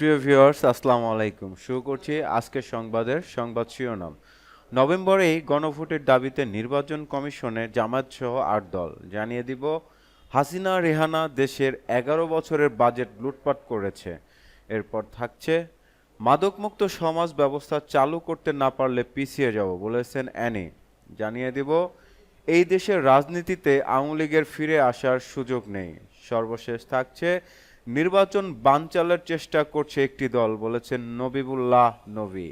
প্রিয় ভিউয়ার্স, আসসালামু আলাইকুম। শুরু করছি আজকের সংবাদের সংবাদ শিরোনাম। নভেম্বরেই গণভোটের দাবিতে নির্বাচন কমিশনে জামাত সহ আট দল। জানিয়ে দিব, হাসিনা রেহানা দেশের এগারো বছরের বাজেট লুটপাট করেছে। এরপর থাকছে, মাদকমুক্ত সমাজ ব্যবস্থা চালু করতে না পারলে পিছিয়ে যাব, বলেছেন অ্যানি। জানিয়ে দিব, এই দেশের রাজনীতিতে আওয়ামী লীগের ফিরে আসার সুযোগ নেই। সর্বশেষ থাকছে নির্বাচন বানচালের চেষ্টা করছে একটি দল, বলেছেন নবিবুল্লাহ নবী।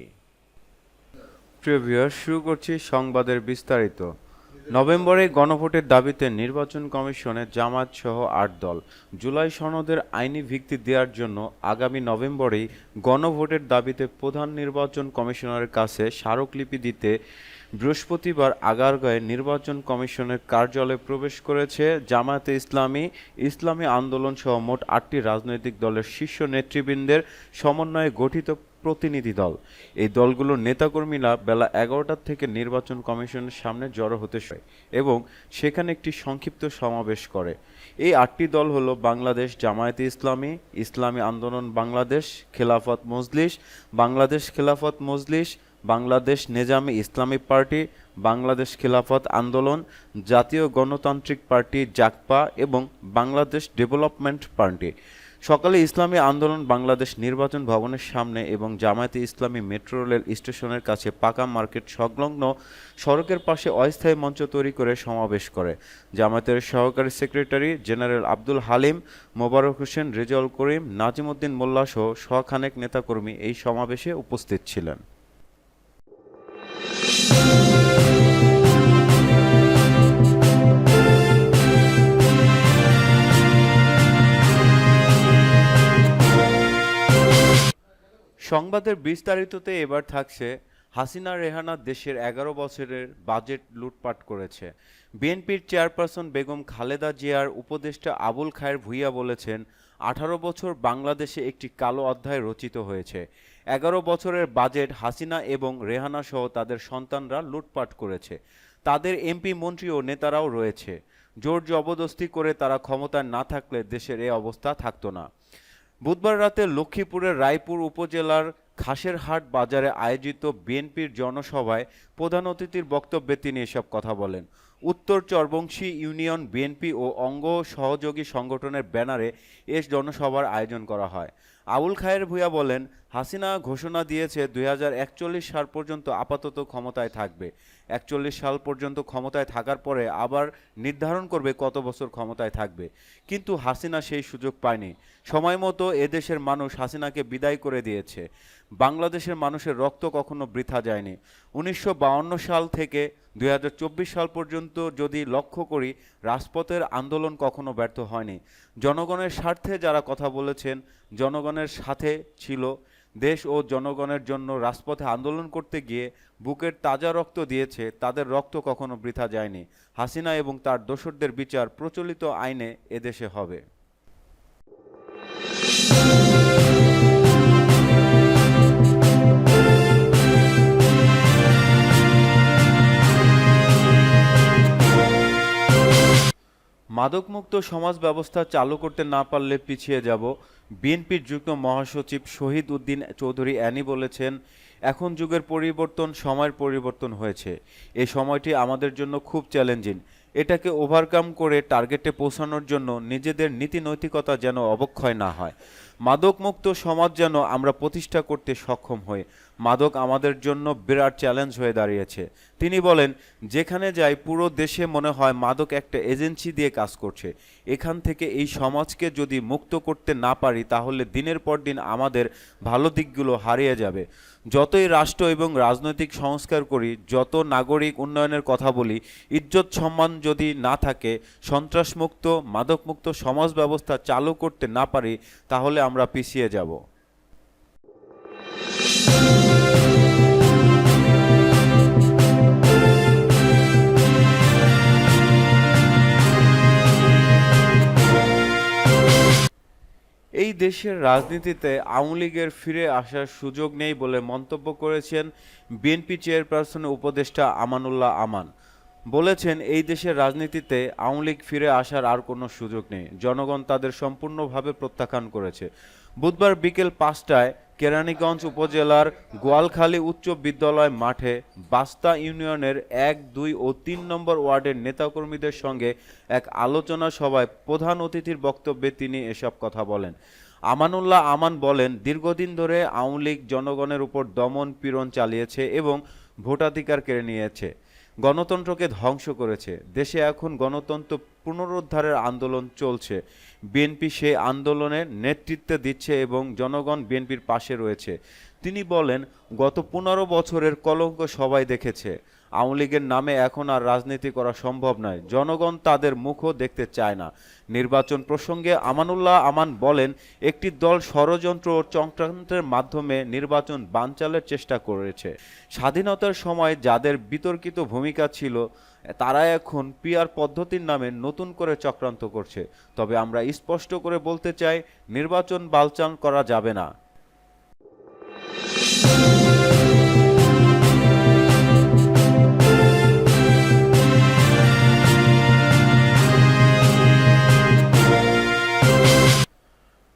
প্রিয় ভিউয়ার শুরু করছি সংবাদের বিস্তারিত। নভেম্বরে গণভোটের দাবিতে নির্বাচন কমিশনে জামাত সহ আট দল। জুলাই সনদের আইনি ভিত্তি দেওয়ার জন্য আগামী নভেম্বরেই গণভোটের দাবিতে প্রধান নির্বাচন কমিশনারের কাছে স্মারকলিপি দিতে বৃহস্পতিবার আগারগাঁয়ে নির্বাচন কমিশনের কার্যালয়ে প্রবেশ করেছে জামায়াতে ইসলামী। ইসলামী আন্দোলন সহ মোট আটটি রাজনৈতিক দলের শীর্ষ নেতৃবৃন্দের সমন্বয়ে গঠিত প্রতিনিধি দল। এই দলগুলোর নেতাকর্মীরা বেলা এগারোটার থেকে নির্বাচন কমিশনের সামনে জড়ো হতে হয় এবং সেখানে একটি সংক্ষিপ্ত সমাবেশ করে। এই আটটি দল হলো বাংলাদেশ জামায়াতে ইসলামী ইসলামী আন্দোলন বাংলাদেশ, খেলাফত মজলিস, বাংলাদেশ খেলাফত মজলিস, বাংলাদেশ নেজামে ইসলামী পার্টি, বাংলাদেশ খেলাফত আন্দোলন, জাতীয় গণতান্ত্রিক পার্টি জাকপা এবং বাংলাদেশ ডেভেলপমেন্ট পার্টি। সকালে ইসলামী আন্দোলন বাংলাদেশ নির্বাচন ভবনের সামনে এবং জামায়াতে ইসলামী মেট্রো রেল স্টেশনের কাছে পাকা মার্কেট সংলগ্ন সড়কের পাশে অস্থায়ী মঞ্চ তৈরি করে সমাবেশ করে। জামায়াতের সহকারী সেক্রেটারি জেনারেল আব্দুল হালিম, মোবারক হোসেন, রেজাউল করিম, নাজিমুদ্দিন মোল্লা সহ শখানেক নেতাকর্মী এই সমাবেশে উপস্থিত ছিলেন। সংবাদের বিস্তারিততে এবার থাকছে হাসিনা রেহানা দেশের এগারো বছরের বাজেট লুটপাট করেছে। বিএনপির চেয়ারপারসন বেগম খালেদা জিয়ার উপদেষ্টা আবুল খায়ের ভুইয়া বলেছেন, আঠারো বছর বাংলাদেশে একটি কালো অধ্যায় রচিত হয়েছে। এগারো বছরের বাজেট হাসিনা এবং রেহানা সহ তাদের সন্তানরা লুটপাট করেছে। তাদের এমপি মন্ত্রী ও নেতারাও রয়েছে। জোর জবরদস্তি করে তারা ক্ষমতায় না থাকলে দেশের এ অবস্থা থাকতো না। বুধবার রাতে লক্ষ্মীপুরের রায়পুর উপজেলার খাসেরহাট বাজারে আয়োজিত বিএনপির জনসভায় প্রধান অতিথির বক্তব্যে তিনি এসব কথা বলেন। উত্তর চরবংশী ইউনিয়ন বিএনপি ও অঙ্গ সহযোগী সংগঠনের ব্যানারে এ জনসভার আয়োজন করা হয়। আবুল খায়ের ভূঁইয়া বলেন হাসিনা ঘোষণা দিয়েছে দুই হাজার একচল্লিশ সাল পর্যন্ত আপাতত ক্ষমতায় থাকবে। একচল্লিশ সাল পর্যন্ত ক্ষমতায় থাকার পরে আবার নির্ধারণ করবে কত বছর ক্ষমতায় থাকবে। কিন্তু হাসিনা সেই সুযোগ পায়নি। সময় মতো এদেশের মানুষ হাসিনাকে বিদায় করে দিয়েছে। বাংলাদেশের মানুষের রক্ত কখনো বৃথা যায়নি। উনিশশো সাল থেকে দুই হাজার চব্বিশ সাল পর্যন্ত যদি লক্ষ্য করি, রাজপথের আন্দোলন কখনো ব্যর্থ হয়নি। জনগণের স্বার্থে যারা কথা বলেছেন, জনগণের সাথে ছিল। দেশ ও জনগণের জন্য রাজপথে আন্দোলন করতে গিয়ে বুকের তাজা রক্ত দিয়েছে, তাদের রক্ত কখনো বৃথা যায়নি। হাসিনা এবং তার দোসরদের বিচার প্রচলিত আইনে এদেশে হবে। মাদকমুক্ত সমাজ ব্যবস্থা চালু করতে না পারলে পিছিয়ে যাব। বিএনপির যুগ্ম মহাসচিব শহীদ উদ্দিন চৌধুরী অ্যানি বলেছেন, এখন যুগের পরিবর্তন সময়ের পরিবর্তন হয়েছে। এই সময়টি আমাদের জন্য খুব চ্যালেঞ্জিং। এটাকে ওভারকাম করে টার্গেটে পৌঁছানোর জন্য নিজেদের নীতি নৈতিকতা যেন অবক্ষয় না হয়। মাদকমুক্ত সমাজ যেন আমরা প্রতিষ্ঠা করতে সক্ষম হই। মাদক আমাদের জন্য বিরাট চ্যালেঞ্জ হয়ে দাঁড়িয়েছে। তিনি বলেন, যেখানে যাই পুরো দেশে মনে হয় মাদক একটা এজেন্সি দিয়ে কাজ করছে। এখান থেকে এই সমাজকে যদি মুক্ত করতে না পারি, তাহলে দিনের পর দিন আমাদের ভালো দিকগুলো হারিয়ে যাবে। যতই রাষ্ট্র এবং রাজনৈতিক সংস্কার করি, যত নাগরিক উন্নয়নের কথা বলি, ইজ্জত সম্মান যদি না থাকে, সন্ত্রাসমুক্ত, মাদকমুক্ত সমাজ ব্যবস্থা চালু করতে না পারি, তাহলে আমরা পিছিয়ে যাব। এই দেশের রাজনীতিতে আওয়ামী লীগের ফিরে আসার সুযোগ নেই বলে মন্তব্য করেছেন বিএনপি চেয়ারপারসনের উপদেষ্টা আমানুল্লাহ আমান। বলেছেন, এই দেশের রাজনীতিতে আওয়ামী লীগ ফিরে আসার আর কোনো সুযোগ নেই। জনগণ তাদের সম্পূর্ণভাবে প্রত্যাখ্যান করেছে। বুধবার বিকেল পাঁচটায় কেরানীগঞ্জ উপজেলার গোয়ালখালী উচ্চ বিদ্যালয় মাঠে বাস্তা ইউনিয়নের এক, দুই ও তিন নম্বর ওয়ার্ডের নেতাকর্মীদের সঙ্গে এক আলোচনা সভায় প্রধান অতিথির বক্তব্যে তিনি এসব কথা বলেন। আমানুল্লাহ আমান বলেন, দীর্ঘদিন ধরে আওয়ামী লীগ জনগণের উপর দমন পীড়ন চালিয়েছে এবং ভোটাধিকার কেড়ে নিয়েছে। গণতন্ত্রকে ধ্বংস করেছে। দেশে এখন গণতন্ত্র পুনরুদ্ধারের আন্দোলন চলছে। বিএনপি সেই আন্দোলনের নেতৃত্ব দিচ্ছে এবং জনগণ বিএনপির পাশে রয়েছে। তিনি বলেন, গত পনেরো বছরের কলঙ্ক সবাই দেখেছে। আওয়ামী লীগের নামে এখন আর রাজনীতি করা সম্ভব নয়। জনগণ তাদের মুখও দেখতে চায় না। নির্বাচন প্রসঙ্গে আমানুল্লাহ আমান বলেন, একটি দল ষড়যন্ত্র ও চক্রান্তের মাধ্যমে নির্বাচন বানচালের চেষ্টা করেছে। স্বাধীনতার সময় যাদের বিতর্কিত ভূমিকা ছিল, তারা এখন পিআর পদ্ধতির নামে নতুন করে চক্রান্ত করছে। তবে আমরা স্পষ্ট করে বলতে চাই, নির্বাচন বালচাল করা যাবে না।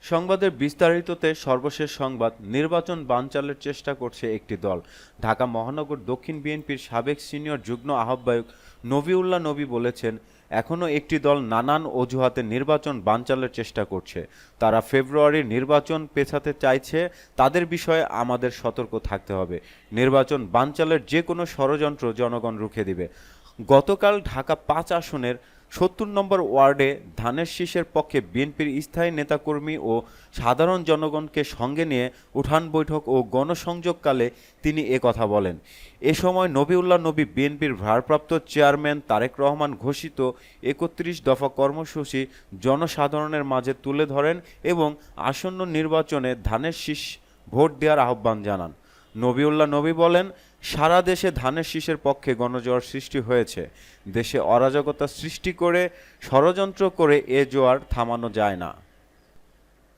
সংবাদের বিস্তারিততে সর্বশেষ সংবাদ, নির্বাচন বানচালের চেষ্টা করছে একটি দল। ঢাকা মহানগর দক্ষিণ বিএনপির সাবেক সিনিয়র যুগ্ম আহ্বায়ক নবিউল্লাহ নবী বলেছেন এখনও একটি দল নানান অজুহাতে নির্বাচন বানচালের চেষ্টা করছে। তারা ফেব্রুয়ারির নির্বাচন পেছাতে চাইছে, তাদের বিষয়ে আমাদের সতর্ক থাকতে হবে। নির্বাচন বানচালের যে কোনো ষড়যন্ত্র জনগণ রুখে দিবে। গতকাল ঢাকা পাঁচ আসনের সত্তর নম্বর ওয়ার্ডে ধানের শীষের পক্ষে বিএনপির স্থায়ী নেতাকর্মী ও সাধারণ জনগণকে সঙ্গে নিয়ে উঠান বৈঠক ও গণসংযোগকালে তিনি এ কথা বলেন। এ সময় নবিউল্লাহ নবী বিএনপির ভারপ্রাপ্ত চেয়ারম্যান তারেক রহমান ঘোষিত একত্রিশ দফা কর্মসূচি জনসাধারণের মাঝে তুলে ধরেন এবং আসন্ন নির্বাচনে ধানের শীষ ভোট দেওয়ার আহ্বান জানান। নবিউল্লাহ নবী বলেন সারা দেশে ধানের শীষের পক্ষে গণজোয়ার সৃষ্টি হয়েছে। দেশে অরাজকতা সৃষ্টি করে, ষড়যন্ত্র করে এ জোয়ার থামানো যায় না।